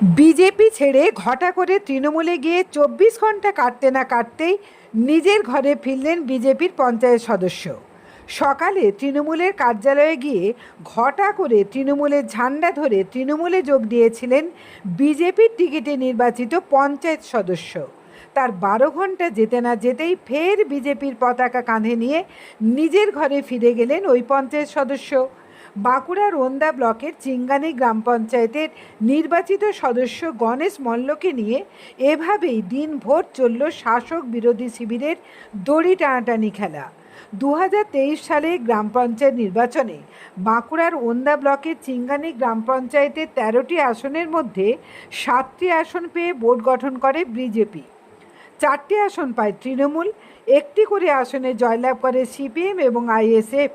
BJP ছেড়ে ঘটা করে তৃণমূলে গিয়ে চব্বিশ ঘণ্টা কাটতে না কাটতেই নিজের ঘরে ফিরলেন বিজেপির পঞ্চায়েত সদস্য। সকালে তৃণমূলের কার্যালয়ে গিয়ে ঘটা করে তৃণমূলের ঝান্ডা ধরে তৃণমূলে যোগ দিয়েছিলেন বিজেপির টিকিটে নির্বাচিত পঞ্চায়েত সদস্য। তার বারো ঘণ্টা যেতে না যেতেই ফের বিজেপির পতাকা কাঁধে নিয়ে নিজের ঘরে ফিরে গেলেন ওই পঞ্চায়েত সদস্য। বাঁকুড়ার ওন্দা ব্লকের চিঙ্গানি গ্রাম পঞ্চায়েতের নির্বাচিত সদস্য গণেশ মল্লকে নিয়ে এভাবেই দিনভর চলল শাসক বিরোধী শিবিরের দড়ি টানাটানি খেলা। দু হাজার তেইশ সালে গ্রাম পঞ্চায়েত নির্বাচনে বাঁকুড়ার ওন্দা ব্লকের চিঙ্গানি গ্রাম পঞ্চায়েতের তেরোটি আসনের মধ্যে সাতটি আসন পেয়ে বোর্ড গঠন করে বিজেপি। চারটি আসন পায় তৃণমূল, একটি করে আসনে জয়লাভ করে সিপিএম এবং আইএসএফ।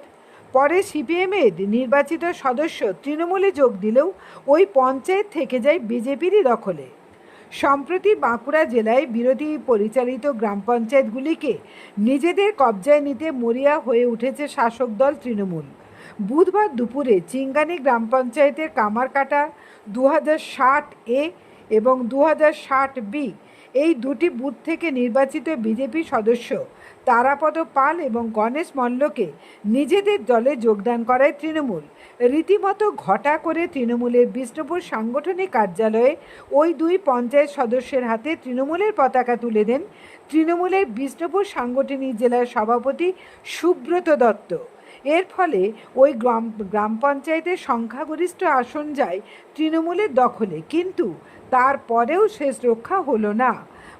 পরে সিপিএমের নির্বাচিত সদস্য তৃণমূলে যোগ দিলেও ওই পঞ্চায়েত থেকে যায় বিজেপিরই দখলে। সম্প্রতি বাঁকুড়া জেলায় বিরোধী পরিচালিত গ্রাম পঞ্চায়েতগুলিকে নিজেদের কবজায় নিতে মরিয়া হয়ে উঠেছে শাসক দল তৃণমূল। বুধবার দুপুরে চিঙ্গানি গ্রাম পঞ্চায়েতের কামারকাটা দু হাজার ষাট এ এবং দু হাজার ষাট বি এই দুটি বুথ থেকে নির্বাচিত বিজেপি সদস্য তারাপদ পাল এবং গণেশ মল্লকে নিজেদের দলে যোগদান করায় তৃণমূল। রীতিমতো ঘটা করে তৃণমূলের বিষ্ণুপুর সাংগঠনিক কার্যালয়ে ওই দুই পঞ্চায়েত সদস্যের হাতে তৃণমূলের পতাকা তুলে দেন তৃণমূলের বিষ্ণুপুর সাংগঠনিক জেলার সভাপতি সুব্রত দত্ত। এর ফলে ওই গ্রাম গ্রাম পঞ্চায়েতের সংখ্যাগরিষ্ঠ আসন যায় তৃণমূলের দখলে। কিন্তু তারপরেও শেষ রক্ষা হলো না।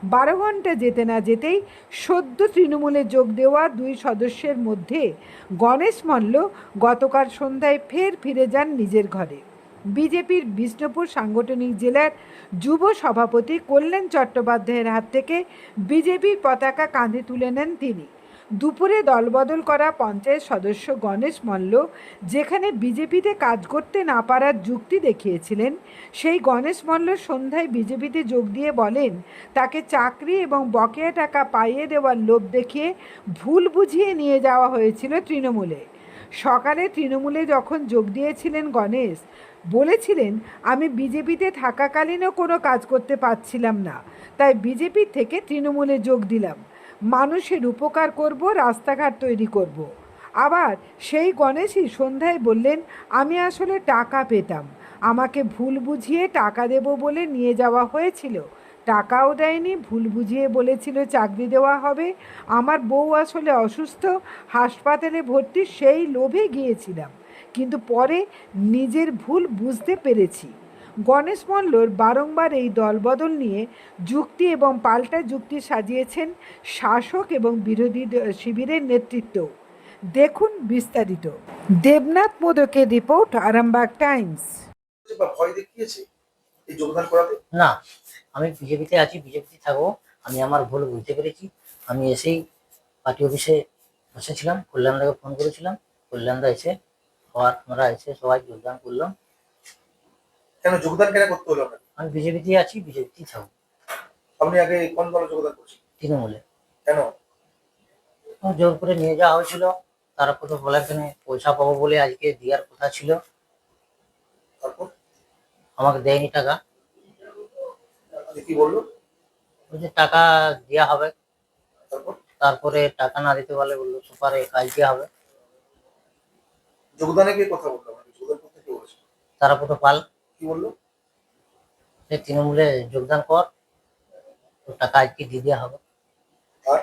বারো ঘণ্টা যেতে না যেতেই সদ্য তৃণমূলে যোগ দেওয়া দুই সদস্যের মধ্যে গণেশ মল্ল গতকাল সন্ধ্যায় ফের ফিরে যান নিজের ঘরে। বিজেপির বিষ্ণুপুর সাংগঠনিক জেলার যুব সভাপতি কল্যাণ চট্টোপাধ্যায়ের হাত থেকে বিজেপির পতাকা কাঁধে তুলে নেন তিনি। দুপুরে দলবদল করা পঞ্চায়েত সদস্য গণেশ মল্ল, যেখানে বিজেপিতে কাজ করতে না পারার যুক্তি দেখিয়েছিলেন। সেই গণেশ মল্ল সন্ধ্যায় বিজেপিতে যোগ দিয়ে বলেন, তাকে চাকরি এবং বকেয়া টাকা পাইয়ে দেওয়ার লোভ দেখিয়ে ভুল বুঝিয়ে নিয়ে যাওয়া হয়েছিল তৃণমূলে। সকালে তৃণমূলে যখন যোগ দিয়েছিলেন গণেশ, বলেছিলেন, আমি বিজেপিতে থাকাকালীনও কোনো কাজ করতে পারছিলাম না। তাই বিজেপির থেকে তৃণমূলে যোগ দিলাম। মানুষের উপকার করব, রাস্তাঘাট তৈরি করব। আবার সেই গণেশই সন্ধ্যায় বললেন, আমি আসলে টাকা পেতাম। আমাকে ভুল বুঝিয়ে টাকা দেব বলে নিয়ে যাওয়া হয়েছিল। টাকাও দেয়নি, ভুল বুঝিয়ে বলেছিল চাকরি দেওয়া হবে। আমার বউ আসলে অসুস্থ, হাসপাতালে ভর্তি সেই লোভে গিয়েছিলাম। কিন্তু পরে নিজের ভুল বুঝতে পেরেছি। গণেশ মল্লর বারংবার এই দলবদল নিয়ে যুক্তি এবং পাল্টা যুক্তি সাজিয়েছেন শাসক এবং বিরোধী শিবিরের নেতৃত্ব। দেখুন বিস্তারিত। দেবনাথ মোদকের রিপোর্ট আরামবাগ টাইমস। বা ভয় দেখিয়েছে এই যোগদান করাতে? না আমি বিজেপিতে আছি বিজেপিতে থাকব। আমি আমার ভুল বুঝতে পেরেছি। আমি এসেই পার্টি অফিসে বসেছিলাম কল্যাণদাকে ফোন করেছিলাম। কল্যাণদা এসে সবার আমরা এসে সবাই যোগদান করলাম। কেন যোগদান কেন করতে হলো আপনাকে? আমি বিজেপিতে আছি বিজেপিতেই থাকব। আপনি আগে কোন দলে যোগদান করছেন? তৃণমূলে। কেন? জোর করে নিয়ে যাওয়া হয়েছিল তারপর তো বলার জন্য পয়সা পাবো বলে আজকে দেওয়ার কথা ছিল। তারপর? আমাকে দেয়নি টাকা। কি বলল? বলছে টাকা দেওয়া হবে। তারপর? তারপরে টাকা না দিতে পারলে বলল সুপারে কাজ দেওয়া হবে। যোগদানে কি কথা বলল তারপর তো পাল। বলল? তৃণমূলে যোগদান কর তো টাকা আজকে দিয়ে দেওয়া হবে। আর?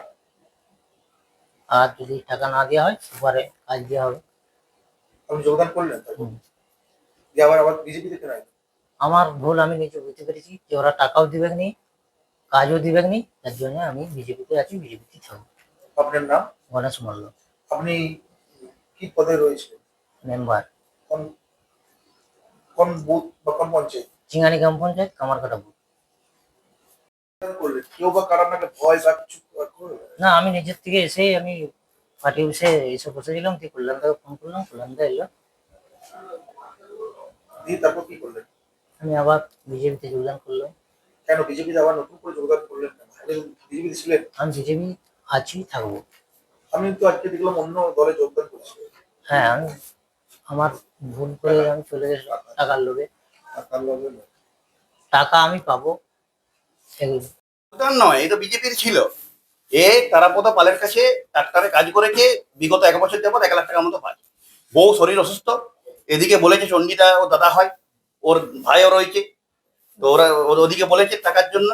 আর যদি টাকা না দেওয়া হয় সুপারে কাজ দেওয়া হবে। আপনি যোগদান করলেন তারপর হুম। দিয়ে আবার আবার বিজেপিতে কেন আইলেন? আমার ভুল আমি নিজে বুঝতে পেরেছি যে ওরা টাকাও দিবে নি কাজও দিবে নি তার জন্য আমি বিজেপিতে আছি বিজেপিতে থাকব। আপনার নাম? গণেশ মল্ল। আপনি কি পদে রয়েছে মেম্বার। কোন কোন বুথ বা কোন পঞ্চায়েত? চিঙ্গানি গ্রাম পঞ্চায়েত কামারকাটা বুথ। কেউ বা কারও আপনাকে ভয় বা কিছু না আমি নিজের থেকে এসে আমি পার্টি অফিসে এসে বসেছিলাম তুই কল্যাণদাকে ফোন করলাম কল্যাণদা এলো। দিয়ে তারপর কি করলেন? আমি আবার বিজেপিতে যোগদান করলাম। কেন? বিজেপিতে আবার নতুন করে যোগদান করলেন বিজেপিতে ছিলেন? আমি বিজেপি আছি থাকব। আমি তো আজকে দেখলাম অন্য দলে যোগদান করছি। হ্যাঁ আমি আমার ভুল করে আমি চলে গেছি টাকার লোভে। টাকা আমি পাবো সেগুলো। নয় তো বিজেপির ছিল। এ তারাপদ পালের কাছে ডাক্তারে কাজ করেছে বিগত এক বছর যাবত এক লাখ টাকার মতো পায়। বউ শরীর অসুস্থ এদিকে বলেছে চণ্ডীদা ও দাদা হয় ওর ভাইও রয়েছে তো ওরা ওর ওদিকে বলেছে টাকার জন্য।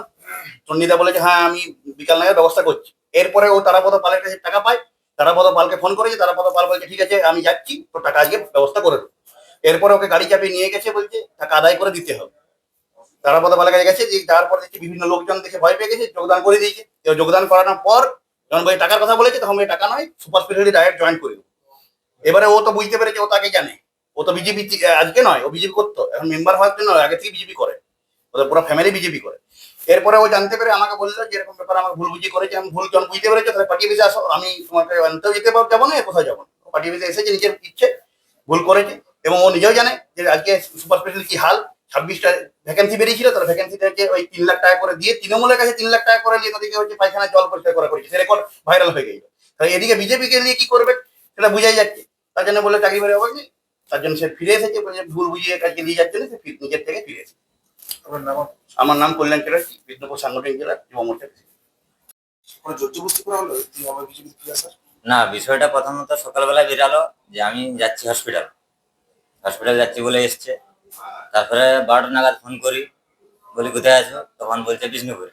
চণ্ডীদা বলেছে হ্যাঁ আমি বিকাল নাগাদ ব্যবস্থা করছি। এরপরে ও তারাপদ পালের কাছে টাকা পায় তারাপদ পালকে ফোন করেছে তারাপদ পাল বলছে, ঠিক আছে, আমি যাচ্ছি তো টাকা আজকে ব্যবস্থা করে দেবো এরপরে ওকে গাড়ি চাপিয়ে নিয়ে গেছে, বলছে, টাকা আদায় করে দিতে হবে। তারাপদ পালের কাছে গেছে, যে যাওয়ার পর দেখছি বিভিন্ন লোকজন দেখে ভয় পেয়ে গেছে, যোগদান করে দিয়েছে। যোগদান করানোর পর যখন বই টাকার কথা বলেছে, তখন বলে টাকা নয় সুপার স্পেশালিটি ডাইরেক্ট জয়েন করে। এবারে ও তো বুঝতে পেরেছে, ও তাকে জানে। ও তো বিজেপি আজকে নয়, ও বিজেপি করতো। এখন মেম্বার হওয়ার জন্য আগে থেকে বিজেপি করে। ওদের পুরো ফ্যামিলি বিজেপি করে। এরপরে ও জানতে পেরে আমাকে বলল যে এরকম ব্যাপার আমার ভুল বুঝি করেছে, আমি ভুল যখন বুঝতে পেরেছি, তাহলে পার্টি অফিসে আসো, আমি তোমাকে আনতেও যেতে পারব, যাব না কোথাও যাব? না পার্টি অফিসে এসেছে, নিজের ইচ্ছে ভুল করেছে এবং ও নিজেও জানে যে আজকে সুপার স্পেশাল কি হাল। ছাব্বিশটা ভ্যাকেন্সি বেরিয়েছিল তার ভ্যাকেন্সি থেকে ওই তিন লাখ টাকা করে দিয়ে তৃণমূলের কাছে তিন লাখ টাকা করে নিয়ে তাদেরকে হচ্ছে পায়খানা জল পরিষ্কার করা করেছে। সে রেকর্ড ভাইরাল হয়ে গেছিল তাই এদিকে বিজেপিকে নিয়ে কি করবে সেটা বুঝাই যাচ্ছে। তার জন্য বলে চাকরি বেড়ে হবে তার জন্য সে ফিরে এসেছে ভুল বুঝিয়ে কাজকে নিয়ে যাচ্ছে না, সে নিজের থেকে ফিরে এসেছে। আমার নাম কল্যাণ চ্যাটার্জি বিষ্ণুপুর সাংগঠনিক জেলার যুব মোর্চা না বিষয়টা প্রথমত সকালবেলা বেরালো যে আমি যাচ্ছি হসপিটাল হসপিটাল যাচ্ছি বলে এসছে। তারপরে বারোটা নাগাদ ফোন করি বলি কোথায় আছো? তখন বলছে বিষ্ণুপুরে।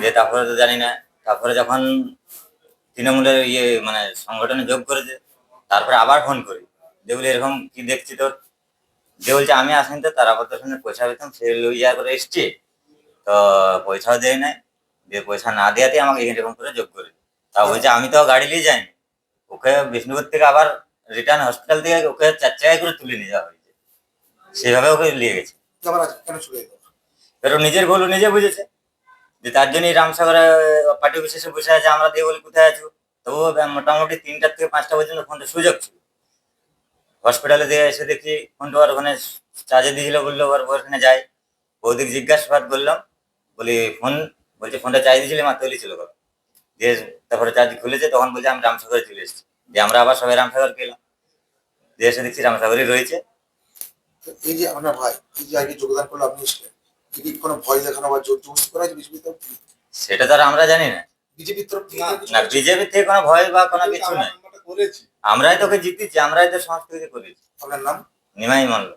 যে তারপরে তো জানি না। তারপরে যখন তৃণমূলের ইয়ে মানে সংগঠনে যোগ করেছে তারপরে আবার ফোন করি। যে বলি এরকম কি দেখছি তোর? যে বলছে আমি আসেন তো তার আবার তোর সঙ্গে পয়সা পেতাম সে লই যাওয়ার করে এসছি। তো পয়সাও দেয় নাই যে পয়সা না দেওয়াতে আমাকে এরকম করে যোগ করে। তা বলছে আমি তো গাড়ি নিয়ে যাইনি। ওকে বিষ্ণুপুর থেকে আবার রিটার্ন হসপিটাল থেকে ওকে চার চাকায় করে তুলে নিয়ে যাওয়া হয়েছে। সেভাবে ওকে নিয়ে গেছে। এবার নিজের ভুল নিজে বুঝেছে। যে তার জন্যই রামসাগরে পার্টি অফিসে বসে আছে আমরা দিয়ে বলি কোথায় আছো? তবুও মোটামুটি তিনটার থেকে পাঁচটা পর্যন্ত ফোনটা সুযোগ ছিল। হসপিটালে দিয়ে এসে দেখি ফোনটা আর ওখানে চার্জে দিয়েছিল বলল ওর ওখানে যাই বৌদিক জিজ্ঞাসাবাদ করলাম বলি ফোন বলছে ফোনটা চার্জ দিয়েছিলে মাত্র ছিল দিয়ে তারপরে চার্জ খুলেছে তখন বলছে আমি রামসাগরে চলে এসেছি। দিয়ে আমরা আবার সবাই রামসাগর গেলাম। দিয়ে এসে দেখছি রামসাগরই রয়েছে। তো এই যে আপনার ভাই এই যে আগে যোগদান করল আপনি কি কি কোনো ভয় দেখানো বা জোরজবস্তি করা হয়েছে বিজেপির সেটা তো আর আমরা জানি না। বিজেপির তরফ থেকে না বিজেপি থেকে কোনো ভয় বা কোনো কিছু নাই। করেছি। আমরাই তোকে জিতেছি আমরাই তো সমস্ত কিছু করেছি। আপনার নাম? নিমাই মানল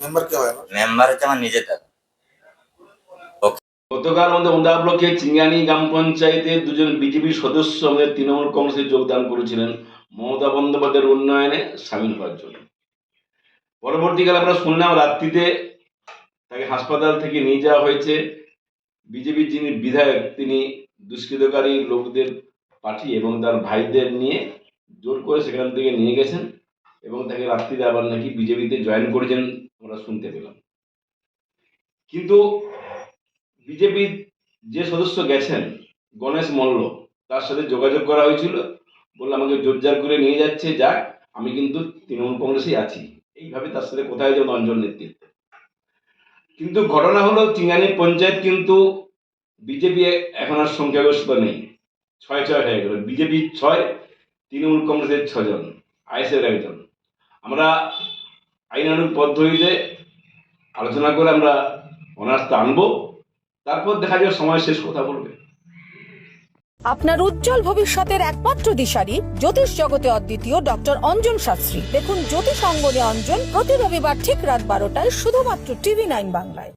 মেম্বার কে হয় মেম্বার হচ্ছে আমার নিজের দাদা। গতকাল আমাদের ওন্দা ব্লকে চিঙ্গানি গ্রাম পঞ্চায়েতের দুজন বিজেপি সদস্য আমাদের তৃণমূল কংগ্রেসে যোগদান করেছিলেন। মমতা বন্দ্যোপাধ্যায়ের উন্নয়নে সামিল হওয়ার জন্য। পরবর্তীকালে আমরা শুনলাম রাত্রিতে তাকে হাসপাতাল থেকে নিয়ে যাওয়া হয়েছে। বিজেপির যিনি বিধায়ক তিনি দুষ্কৃতকারী লোকদের পাঠিয়ে এবং তার ভাইদের নিয়ে জোর করে সেখান থেকে নিয়ে গেছেন এবং তাকে রাত্রিতে আবার নাকি বিজেপিতে জয়েন করেছেন আমরা শুনতে পেলাম। কিন্তু বিজেপির যে সদস্য গেছেন, গণেশ মল্ল, তার সাথে যোগাযোগ করা হয়েছিল, বলল আমাকে জোরজার করে নিয়ে যাচ্ছে, যাক, আমি কিন্তু তৃণমূল কংগ্রেসেই আছি। এইভাবে তার সাথে কোথায় যেন অঞ্চল নেতৃত্ব। কিন্তু ঘটনা হলো, চিঙ্গানি পঞ্চায়েত কিন্তু বিজেপি এখন আর সংখ্যাগরিষ্ঠ নেই। ছয় ছয় হয়ে গেল। বিজেপি ছয়, তৃণমূল কংগ্রেসের ছজন আইএসের একজন। আমরা আইনানুগ পদ্ধতিতে আলোচনা করে আমরা অনার্সটা আনব তারপর দেখা যাবে সময় শেষ কথা বলবে। আপনার উজ্জ্বল ভবিষ্যতের একমাত্র দিশারি জ্যোতিষ জগতে অদ্বিতীয় ডক্টর অঞ্জন শাস্ত্রী। দেখুন জ্যোতিষ অঙ্গনে অঞ্জন প্রতি রবিবার ঠিক রাত বারোটায় শুধুমাত্র টিভি নাইন বাংলায়।